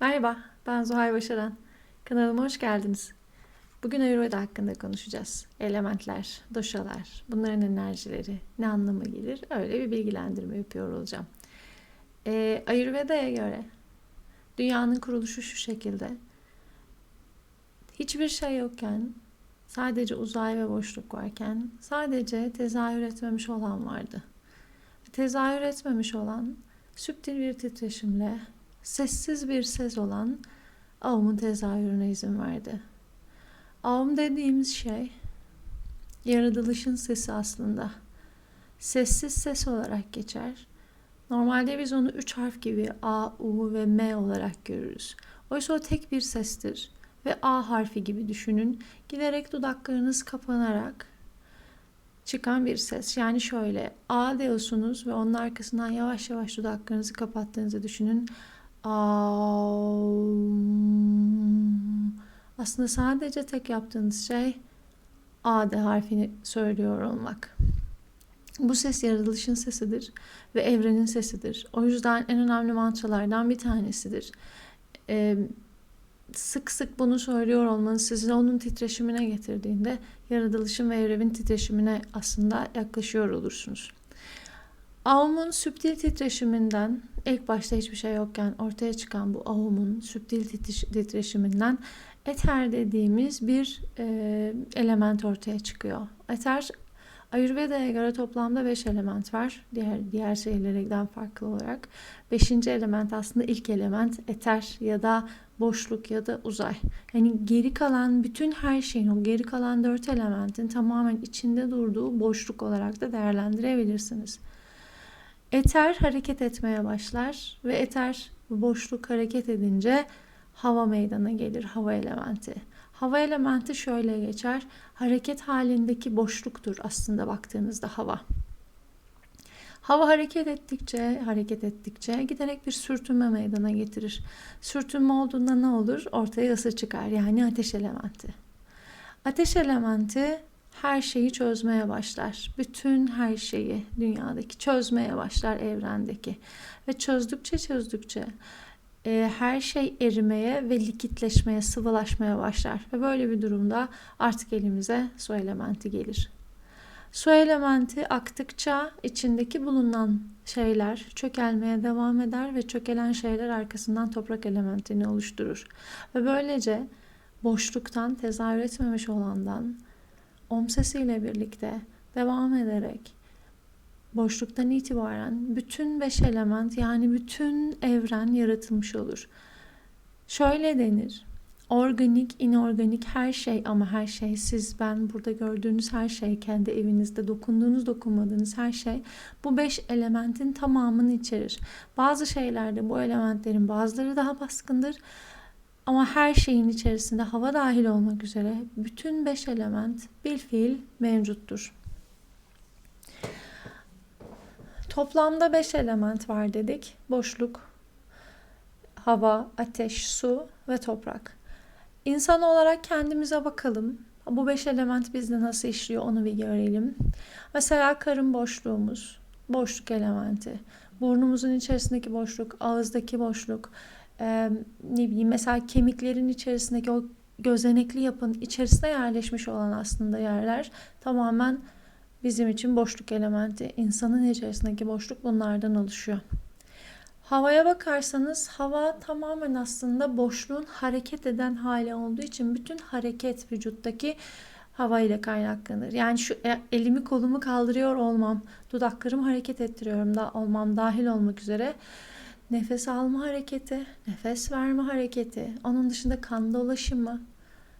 Merhaba, ben Zuhal Başaran. Kanalıma hoş geldiniz. Bugün Ayurveda hakkında konuşacağız. Elementler, doşalar, bunların enerjileri, ne anlama gelir? Öyle bir bilgilendirme yapıyor olacağım. Ee, Ayurveda'ya göre dünyanın kuruluşu şu şekilde. Hiçbir şey yokken, sadece uzay ve boşluk varken, sadece tezahür etmemiş olan vardı. Tezahür etmemiş olan, süptil bir titreşimle, sessiz bir ses olan avımın tezahürüne izin verdi. Avım dediğimiz şey yaratılışın sesi aslında. Sessiz ses olarak geçer. Normalde biz onu üç harf gibi A, U ve M olarak görürüz. Oysa o tek bir sestir ve A harfi gibi düşünün. Giderek dudaklarınız kapanarak çıkan bir ses. Yani şöyle A diyorsunuz ve onun arkasından yavaş yavaş dudaklarınızı kapattığınızı düşünün. Aslında sadece tek yaptığınız şey A de harfini söylüyor olmak. Bu ses yaratılışın sesidir ve evrenin sesidir. O yüzden en önemli mantralardan bir tanesidir. Ee, sık sık bunu söylüyor olmanız sizi onun titreşimine getirdiğinde yaratılışın ve evrenin titreşimine aslında yaklaşıyor olursunuz. Ahumun süptil titreşiminden ilk başta hiçbir şey yokken ortaya çıkan bu ahumun süptil titreşiminden eter dediğimiz bir e, element ortaya çıkıyor. Eter Ayurveda'ya göre toplamda 5 element var. Diğer diğer şeylerden farklı olarak. Beşinci element aslında ilk element eter ya da boşluk ya da uzay. Yani geri kalan bütün her şeyin o geri kalan dört elementin tamamen içinde durduğu boşluk olarak da değerlendirebilirsiniz. Eter hareket etmeye başlar ve eter boşluk hareket edince hava meydana gelir, hava elementi. Hava elementi şöyle geçer. Hareket halindeki boşluktur aslında baktığınızda hava. Hava hareket ettikçe, hareket ettikçe giderek bir sürtünme meydana getirir. Sürtünme olduğunda ne olur? Ortaya ısı çıkar. Yani ateş elementi. Ateş elementi her şeyi çözmeye başlar. Bütün her şeyi dünyadaki çözmeye başlar evrendeki. Ve çözdükçe çözdükçe e, her şey erimeye ve likitleşmeye, sıvılaşmaya başlar. Ve böyle bir durumda artık elimize su elementi gelir. Su elementi aktıkça içindeki bulunan şeyler çökelmeye devam eder ve çökelen şeyler arkasından toprak elementini oluşturur. Ve böylece boşluktan tezahür etmemiş olandan om sesiyle birlikte devam ederek boşluktan itibaren bütün beş element yani bütün evren yaratılmış olur. Şöyle denir. Organik, inorganik her şey ama her şey siz ben burada gördüğünüz her şey kendi evinizde dokunduğunuz dokunmadığınız her şey bu beş elementin tamamını içerir. Bazı şeylerde bu elementlerin bazıları daha baskındır ama her şeyin içerisinde hava dahil olmak üzere bütün beş element bil fiil mevcuttur. Toplamda beş element var dedik. Boşluk, hava, ateş, su ve toprak. İnsan olarak kendimize bakalım. Bu beş element bizde nasıl işliyor onu bir görelim. Mesela karın boşluğumuz, boşluk elementi. Burnumuzun içerisindeki boşluk, ağızdaki boşluk, e, ne bileyim mesela kemiklerin içerisindeki o gözenekli yapın içerisine yerleşmiş olan aslında yerler tamamen bizim için boşluk elementi. İnsanın içerisindeki boşluk bunlardan oluşuyor. Havaya bakarsanız hava tamamen aslında boşluğun hareket eden hali olduğu için bütün hareket vücuttaki hava ile kaynaklanır. Yani şu e, elimi kolumu kaldırıyor olmam, dudaklarımı hareket ettiriyorum da olmam dahil olmak üzere nefes alma hareketi, nefes verme hareketi, onun dışında kan dolaşımı,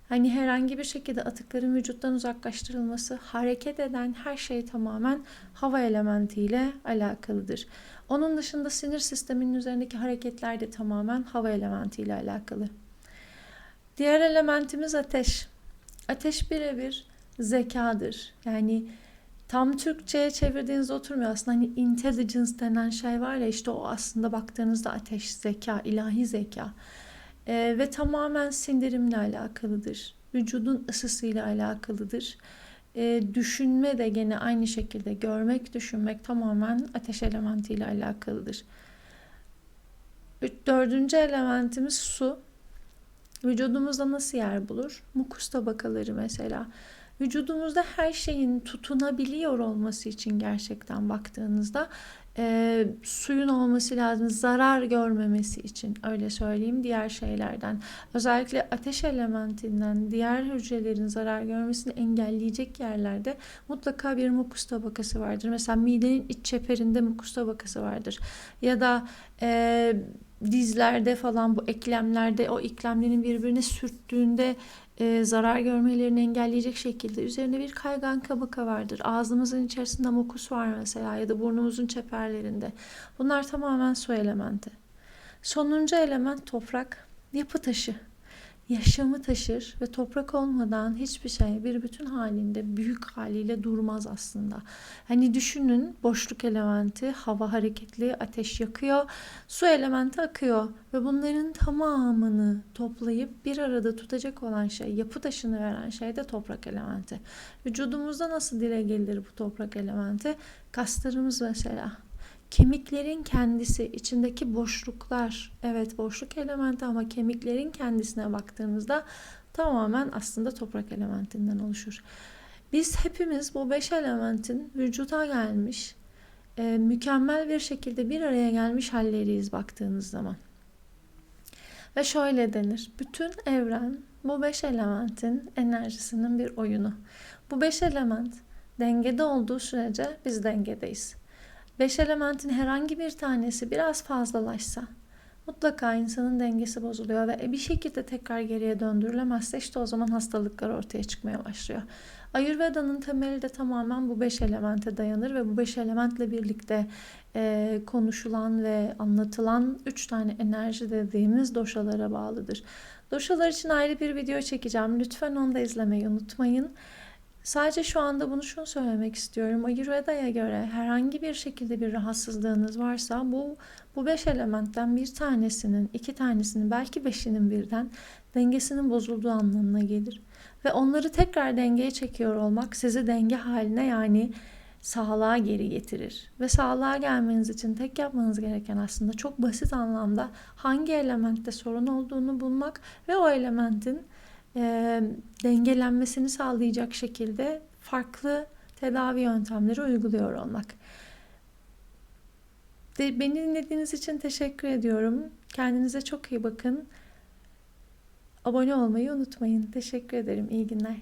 hani herhangi bir şekilde atıkların vücuttan uzaklaştırılması, hareket eden her şey tamamen hava elementiyle alakalıdır. Onun dışında sinir sisteminin üzerindeki hareketler de tamamen hava elementiyle alakalı. Diğer elementimiz ateş. Ateş birebir zekadır. Yani tam Türkçe'ye çevirdiğinizde oturmuyor. Aslında hani intelligence denen şey var ya işte o aslında baktığınızda ateş, zeka, ilahi zeka. Ee, ve tamamen sindirimle alakalıdır. Vücudun ısısıyla alakalıdır. Ee, düşünme de gene aynı şekilde görmek, düşünmek tamamen ateş elementiyle alakalıdır. Dördüncü elementimiz su. Vücudumuzda nasıl yer bulur? Mukus tabakaları mesela. Vücudumuzda her şeyin tutunabiliyor olması için gerçekten baktığınızda e, suyun olması lazım. Zarar görmemesi için öyle söyleyeyim diğer şeylerden. Özellikle ateş elementinden diğer hücrelerin zarar görmesini engelleyecek yerlerde mutlaka bir mukus tabakası vardır. Mesela midenin iç çeperinde mukus tabakası vardır. Ya da e, dizlerde falan bu eklemlerde o eklemlerin birbirine sürttüğünde e, zarar görmelerini engelleyecek şekilde üzerinde bir kaygan kabaka vardır. Ağzımızın içerisinde mukus var mesela ya da burnumuzun çeperlerinde. Bunlar tamamen su elementi. Sonuncu element toprak, yapı taşı. Yaşamı taşır ve toprak olmadan hiçbir şey bir bütün halinde büyük haliyle durmaz aslında. Hani düşünün boşluk elementi, hava hareketli, ateş yakıyor, su elementi akıyor ve bunların tamamını toplayıp bir arada tutacak olan şey, yapı taşını veren şey de toprak elementi. Vücudumuzda nasıl dile gelir bu toprak elementi? Kaslarımız mesela. Kemiklerin kendisi, içindeki boşluklar, evet boşluk elementi ama kemiklerin kendisine baktığınızda tamamen aslında toprak elementinden oluşur. Biz hepimiz bu beş elementin vücuda gelmiş, e, mükemmel bir şekilde bir araya gelmiş halleriyiz baktığınız zaman. Ve şöyle denir, bütün evren bu beş elementin enerjisinin bir oyunu. Bu beş element dengede olduğu sürece biz dengedeyiz. Beş elementin herhangi bir tanesi biraz fazlalaşsa mutlaka insanın dengesi bozuluyor ve bir şekilde tekrar geriye döndürülemezse işte o zaman hastalıklar ortaya çıkmaya başlıyor. Ayurveda'nın temeli de tamamen bu beş elemente dayanır ve bu beş elementle birlikte e, konuşulan ve anlatılan üç tane enerji dediğimiz doşalara bağlıdır. Doşalar için ayrı bir video çekeceğim. Lütfen onu da izlemeyi unutmayın. Sadece şu anda bunu şunu söylemek istiyorum. Ayurveda'ya göre herhangi bir şekilde bir rahatsızlığınız varsa bu bu beş elementten bir tanesinin, iki tanesinin, belki beşinin birden dengesinin bozulduğu anlamına gelir. Ve onları tekrar dengeye çekiyor olmak sizi denge haline yani sağlığa geri getirir. Ve sağlığa gelmeniz için tek yapmanız gereken aslında çok basit anlamda hangi elementte sorun olduğunu bulmak ve o elementin e, dengelenmesini sağlayacak şekilde farklı tedavi yöntemleri uyguluyor olmak. De, beni dinlediğiniz için teşekkür ediyorum. Kendinize çok iyi bakın. Abone olmayı unutmayın. Teşekkür ederim. İyi günler.